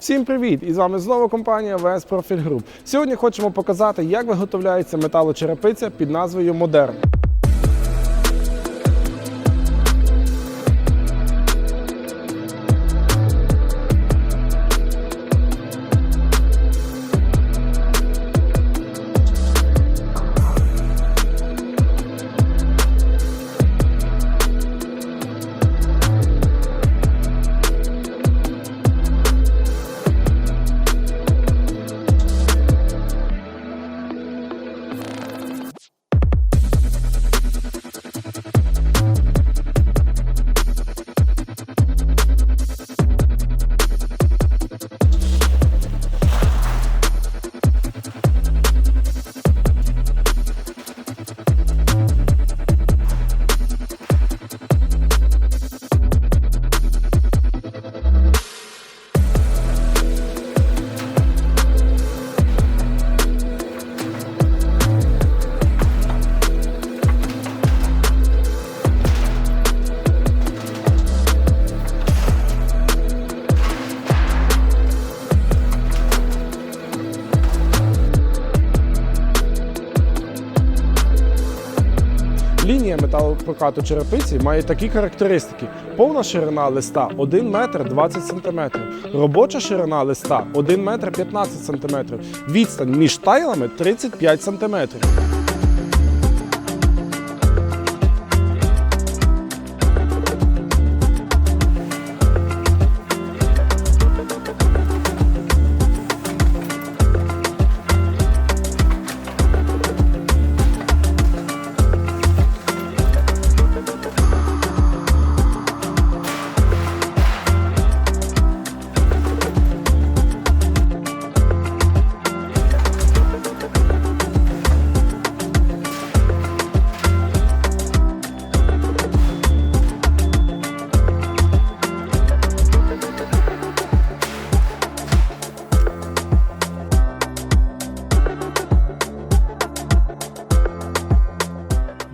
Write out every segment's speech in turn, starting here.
Всім привіт! І з вами знову компанія VS Profit Group. Сьогодні хочемо показати, як виготовляється металочерепиця під назвою Modern. Лінія металопрокату черепиці має такі характеристики: повна ширина листа 1 метр 20 см, робоча ширина листа 1 метр 15 см, відстань між тайлами 35 см.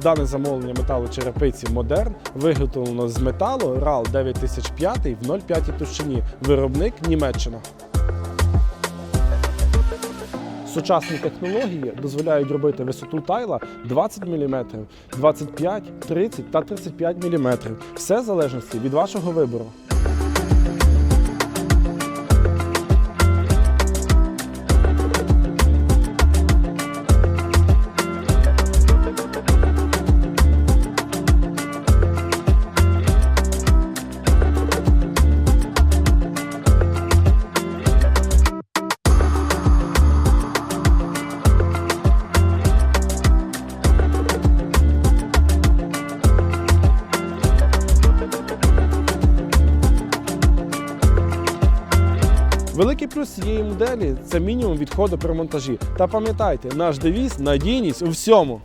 Дане замовлення металочерепиці Modern виготовлено з металу RAL 9005 в 0,5 товщині. Виробник Німеччина. Сучасні технології дозволяють робити висоту тайла 20 мм, 25, 30 та 35 мм. Все в залежності від вашого вибору. Великий плюс цієї моделі це мінімум відходу при монтажі. Та пам'ятайте, наш девіз надійність у всьому.